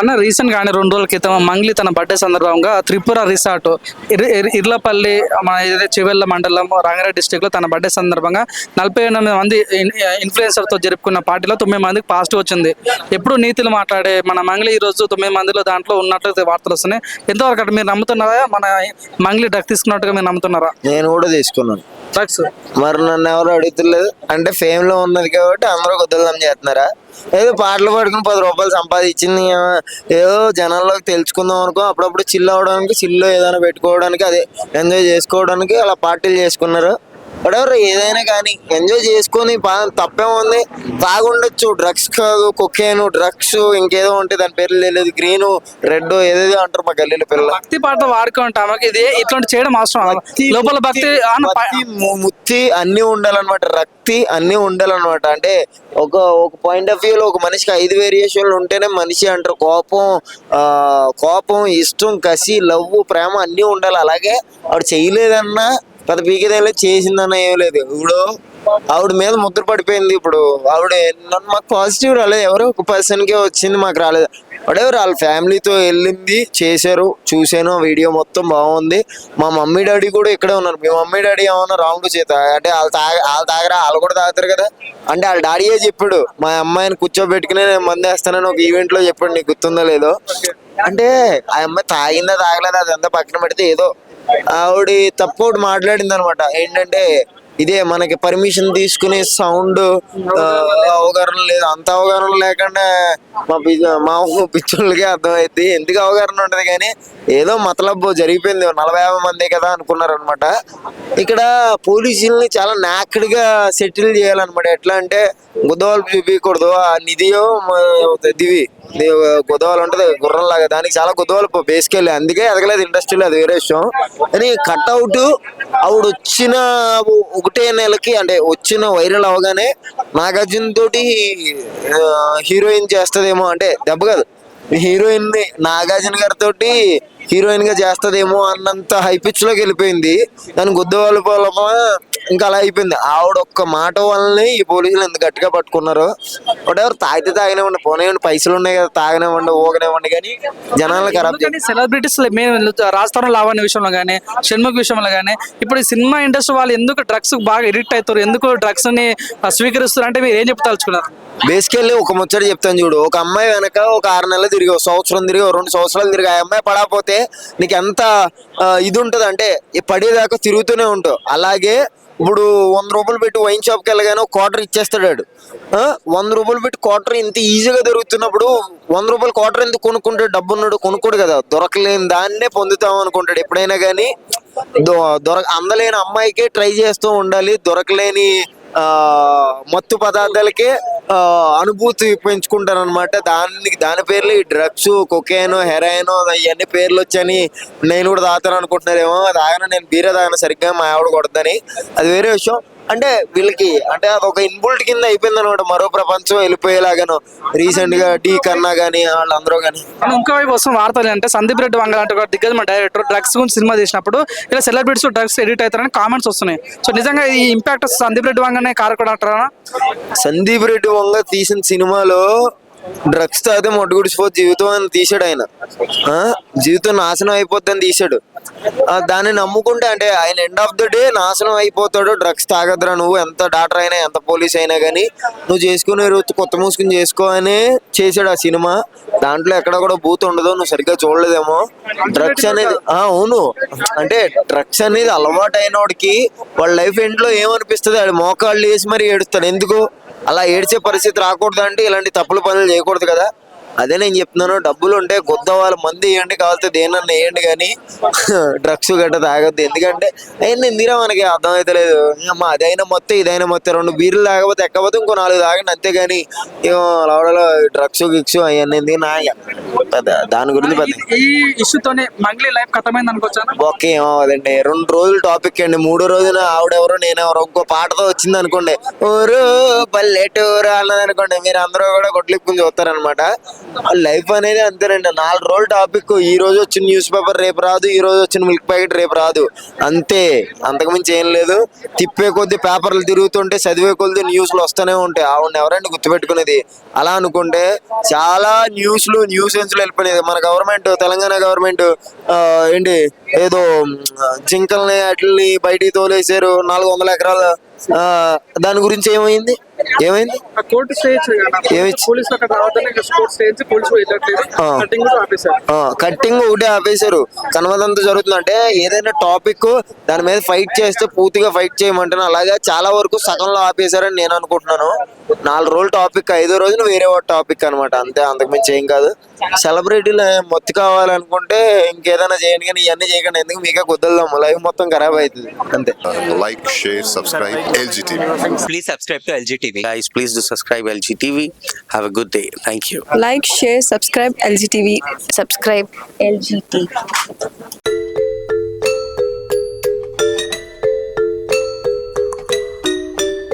అన్న రీసెంట్ గానే రెండు రోజుల క్రితం మంగ్లీ తన బర్త్డే సందర్భంగా త్రిపుర రిసార్ట్ ఇర్- ఇర్- ఇర్లపల్లి మన ఏదైతే చివెల్ల మండలం రంగారెడ్డి డిస్టిక్లో తన బర్త్డే సందర్భంగా నలభై ఎనిమిది మంది ఇన్- ఇన్ఫ్లుయెన్సర్తో జరుపుకున్న పార్టీలో తొమ్మిది మందికి పాజిటివ్ వచ్చింది. ఎప్పుడు నీతులు మాట్లాడే మన మంగ్లీ ఈ రోజు తొమ్మిది మందిలో దాంట్లో ఉన్నట్లు వార్తలు వస్తున్నాయి. ఎంతవరకు అంటే మీరు నమ్ముతున్నారా? మన మంగ్లీ డ్రగ్ తీసుకున్నట్టుగా మీరు నమ్ముతున్నారా? నేను కూడా తీసుకున్నాను. డ్రగ్స్ మరి నన్ను ఎవరు అడుగుతులేదు? అంటే ఫేమ్లో ఉన్నది కాబట్టి అందరూ కొద్దిగా చేస్తున్నారా? ఏదో పాటలు పాడుకుని పది రూపాయలు సంపాదించింది ఏదో జనాల్లోకి తెలుసుకుందాం అనుకో అప్పుడప్పుడు చిల్ అవడానికి చిల్లు ఏదైనా పెట్టుకోవడానికి అదే ఎంజాయ్ చేసుకోవడానికి అలా పార్టీలు చేసుకున్నారు. Whatever ఏదైనా కానీ ఎంజాయ్ చేసుకొని తప్పేముంది? తాగుండొచ్చు. డ్రగ్స్ కాదు కొకేను డ్రగ్స్ ఇంకేదో ఉంటే దాని పేర్లు తెలియదు. గ్రీన్ రెడ్ ఏదేదో అంటారు మా గల్లీలో పిల్లలు. భక్తి పాట వాడుకుంటాం ఇది ఇట్లాంటి చేయడం అవసరం. లోపల భక్తి ముత్తి అన్ని ఉండాలన్నమాట. రక్తి అన్ని ఉండాలన్నమాట. అంటే ఒక ఒక పాయింట్ ఆఫ్ వ్యూలో ఒక మనిషికి ఐదు వేరియేషన్లు ఉంటేనే మనిషి అంటారు. కోపం ఆ కోపం ఇష్టం కసి లవ్ ప్రేమ అన్ని ఉండాలి. అలాగే ఆవిడ చేయలేదన్నా పెద్ద పీకేదేలే చేసిందన్న ఏం లేదు. ఇప్పుడు ఆవిడ మీద ముద్ర పడిపోయింది ఇప్పుడు. ఆవిడ నన్ను మాకు పాజిటివ్ రాలేదు. ఎవరో ఒక పర్సన్ కే వచ్చింది మాకు రాలేదు. Whatever వాళ్ళ ఫ్యామిలీతో వెళ్ళింది చేశారు చూశాను వీడియో మొత్తం బాగుంది. మా మమ్మీ డాడీ కూడా ఇక్కడే ఉన్నారు. మీ మమ్మీ డాడీ ఏమన్నా రాంగ్ చేత? అంటే వాళ్ళు తాగ వాళ్ళు తాగరా? వాళ్ళు కూడా తాగుతారు కదా? అంటే వాళ్ళ డాడీయే చెప్పాడు మా అమ్మాయిని కూర్చోబెట్టుకుని నేను మందేస్తానని ఒక ఈవెంట్లో చెప్పాడు నీకు గుర్తుందో లేదో? అంటే ఆ అమ్మాయి తాగిందా తాగలేదా అదంతా పక్కన పెడితే ఏదో ఆవిడ తప్పు మాట్లాడింది అనమాట ఏంటంటే ఇదే మనకి పర్మిషన్ తీసుకునే సౌండ్ అవగాహన లేదు. అంత అవగాహన లేకుండా మా పి- మా పిచ్చోళ్ళకి అర్థమైంది ఎందుకు అవగాహన ఉండదు కానీ ఏదో మతలబ్బు జరిగిపోయింది. నలభై యాభై మంది కదా అనుకున్నారు అనమాట ఇక్కడ పోలీసుల్ని చాలా నాక్డ్గా సెటిల్ చేయాలన్నమాట ఎట్లా అంటే గుద్దవాళ్ళు చూపించకూడదు ఆ నిధియో దివి. గుద్దవాళ్ళు ఉంటది గుర్రం లాగా దానికి చాలా గుద్దవాళ్ళు బేసికెళ్ళి. అందుకే ఎదగలేదు ఇండస్ట్రీలో అది వేరే విషయం. కానీ కట్అవుట్ ఆవిడ వచ్చిన ఒకటే నెలకి అంటే వచ్చిన వైరల్ అవగానే నాగార్జున తోటి హీరోయిన్ చేస్తుందేమో అంటే దెబ్బ కాదు. హీరోయిన్ని నాగార్జున గారితో హీరోయిన్గా చేస్తదేమో అన్నంత హై పిచ్లోకి వెళ్ళిపోయింది. దాని గుద్దవాళ్ళ పొలమ ఇంకా అలా అయిపోయింది. ఆవిడ ఒక్క మాట వల్లనే ఈ పోలీసులు ఎంత గట్టిగా పట్టుకున్నారు. ఎవరు తాగితే తాగనివ్వండి పోనివ్వండి పైసలు ఉన్నాయి కదా తాగనివ్వండి ఊగనివ్వండి కానీ జనాలను ఖరాబ్ సెలబ్రిటీస్ మేము రాజస్థానం లావణ్య విషయంలో కానీ షణ్ముఖ్ విషయంలో కానీ ఇప్పుడు ఈ సినిమా ఇండస్ట్రీ వాళ్ళు ఎందుకు డ్రగ్స్ బాగా ఎడిక్ట్ అవుతారు? ఎందుకు డ్రగ్స్ని స్వీకరిస్తారు అంటే మీరు ఏం చెప్తాల్చుకున్నారు బేసికల్లీ ఒక ముచ్చట చెప్తాను చూడు. ఒక అమ్మాయి వెనక ఒక ఆరు నెలలు తిరిగి ఒక సంవత్సరం తిరిగి రెండు సంవత్సరాలు తిరిగి ఆ అమ్మాయి పడకపోతే నీకు ఎంత ఇది ఉంటుంది? అంటే పడేదాకా తిరుగుతూనే ఉంటావు అలాగే ఇప్పుడు వంద రూపాయలు పెట్టి వైన్ షాప్కి వెళ్ళగానే ఒక క్వార్టర్ ఇచ్చేస్తాడు వంద రూపాయలు పెట్టి క్వార్టర్ ఇంత ఈజీగా దొరుకుతున్నప్పుడు వంద రూపాయలు క్వార్టర్ ఎందుకు కొనుక్కుంటాడు? డబ్బు ఉన్నాడు కొనుక్కోడు కదా. దొరకలేని దాన్నే పొందుతాం అనుకుంటాడు. ఎప్పుడైనా కానీ దొరక అందలేని అమ్మాయికే ట్రై చేస్తూ ఉండాలి. దొరకలేని మత్తు పదార్థాలకే అనుభూతి పెంచుకుంటారు అనమాట దానికి దాని పేర్లు ఈ డ్రగ్స్ కొకేను హెరాయిన్ ఇవన్నీ పేర్లు వచ్చని నేను కూడా తాగుతాను అనుకుంటున్నారేమో. తాగిన నేను బీరే తాగిన సరిగ్గా మా ఆవిడ కొడదని అది వేరే విషయం. అంటే వీళ్ళకి అంటే అది ఒక ఇన్బుల్ట్ కింద అయిపోయింది అనమాట మరో ప్రపంచం వెళ్ళిపోయేలాగాను రీసెంట్గా డి కన్నా గానీ వాళ్ళందరూ గానీ. మనం ఇంకో వైపు వస్తున్న వార్తలు అంటే సందీప్ రెడ్డి వంగ లాంటి ఒక దిగ్గజ డైరెక్టర్ డ్రగ్స్ గురించి సినిమా చేసినప్పుడు ఇలా సెలబ్రిటీస్ డ్రగ్స్ ఎడిట్ అవుతారని కామెంట్స్ వస్తున్నాయి. సో నిజంగా ఈ ఇంపాక్ట్ సందీప్ రెడ్డి వంగనే కారకుడు అంటారా? సందీప్ రెడ్డి వంగ తీసిన సినిమాలో డ్రగ్స్ తాగితే మొట్టగుడిసిపోతే జీవితం అని తీసాడు ఆయన. జీవితం నాశనం అయిపోద్దని తీసాడు దాన్ని నమ్ముకుంటే అంటే ఆయన ఎండ్ ఆఫ్ ద డే నాశనం అయిపోతాడు. డ్రగ్స్ తాగద్రా నువ్వు. ఎంత డాక్టర్ అయినా ఎంత పోలీస్ అయినా కానీ నువ్వు చేసుకునే రోజు కొత్త మూసుకుని చేసుకో అనే చేశాడు ఆ సినిమా. దాంట్లో ఎక్కడ కూడా బూత్ ఉండదు. నువ్వు సరిగ్గా చూడలేదేమో. డ్రగ్స్ అనేది ఆ, అవును. అంటే డ్రగ్స్ అనేది అలవాటు అయినోడికి వాళ్ళ లైఫ్ ఇంట్లో ఏమనిపిస్తుంది? ఆడు మోకాళ్ళు వేసి మరి ఏడుస్తాడు. ఎందుకు? అలా ఏడ్చే పరిస్థితి రాకూడదు అంటే ఇలాంటి తప్పుల పనులు చేయకూడదు కదా. అదే నేను చెప్తున్నాను డబ్బులు ఉంటే కొత్త వాళ్ళ మంది వేయండి కావాలితే దేనన్నా వేయండి కానీ డ్రగ్స్ గట్ట తాగొద్దు. ఎందుకంటే అయ్యింది ఎందుకురా మనకి అర్థం లేదు. అమ్మ అదైనా మొత్తం ఇదైనా మొత్తం రెండు బీర్లు తాగకపోతే ఎక్కకపోతే ఇంకో నాలుగు తాగండి అంతేగాని ఏమో లవడలో డ్రగ్స్ గిక్స్ అవన్నీ ఎందుకు నా పెద్ద దాని గురించి పెద్ద ఈ ఇష్యూతోనే మంగ్లీ లైఫ్ కథమైంది అనుకోవచ్చా ఓకే ఏమవుదండి రెండు రోజులు టాపిక్ అండి. మూడో రోజున ఆవిడెవరో నేనెవరో ఇంకో పాటతో వచ్చింది అనుకోండి. ఊరు పల్లెటూరు అన్నది అనుకోండి. మీరు అందరూ కూడా కొట్లిప్పుకుని చూస్తారనమాట లైఫ్ అనేది అంతేనండి. నాలుగు రోజులు టాపిక్ ఈ రోజు వచ్చిన న్యూస్ పేపర్ రేపు రాదు. ఈ రోజు వచ్చిన మిల్క్ ప్యాకెట్ రేపు రాదు. అంతే. అంతకుమించి ఏం లేదు. తిప్పే కొద్ది పేపర్లు తిరుగుతుంటే చదివే కొద్ది న్యూస్లు వస్తూనే ఉంటాయి. ఆవిడ ఎవరండి గుర్తుపెట్టుకునేది? అలా అనుకుంటే చాలా న్యూస్లు న్యూసెన్స్లు రోజులు వెళ్ళిపోయినాయి మన గవర్నమెంట్ తెలంగాణ గవర్నమెంట్ ఏంటి ఏదో జింకల్ని వాటిని బయటికి తోలేసారు నాలుగు వందల ఎకరాల ఆ, దాని గురించి ఏమైంది? ఏమైంది? కోర్టు కట్టింగ్ ఒకటే ఆపేశారు. కన్వదంతా జరుగుతుంది అంటే ఏదైనా టాపిక్ దాని మీద ఫైట్ చేస్తే పూర్తిగా ఫైట్ చేయమంటాను అలాగే చాలా వరకు సగంలో ఆపేశారని నేను అనుకుంటున్నాను. నాలుగు రోజులు టాపిక్ ఐదో రోజున వేరే టాపిక్ అన్నమాట. అంతే అంతకుమించి ఏం కాదు. సెలబ్రిటీలు మొత్తు కావాలనుకుంటే ఇంకేదైనా చేయండి కానీ ఇవన్నీ చేయకండి. ఎందుకు? మీకే కుదరదాము లైఫ్ మొత్తం ఖరాబ్ అవుతుంది. అంతే. Like share subscribe LG please subscribe to LG please subscribe LG TV. Good day thank you like share subscribe LG subscribe LG TV.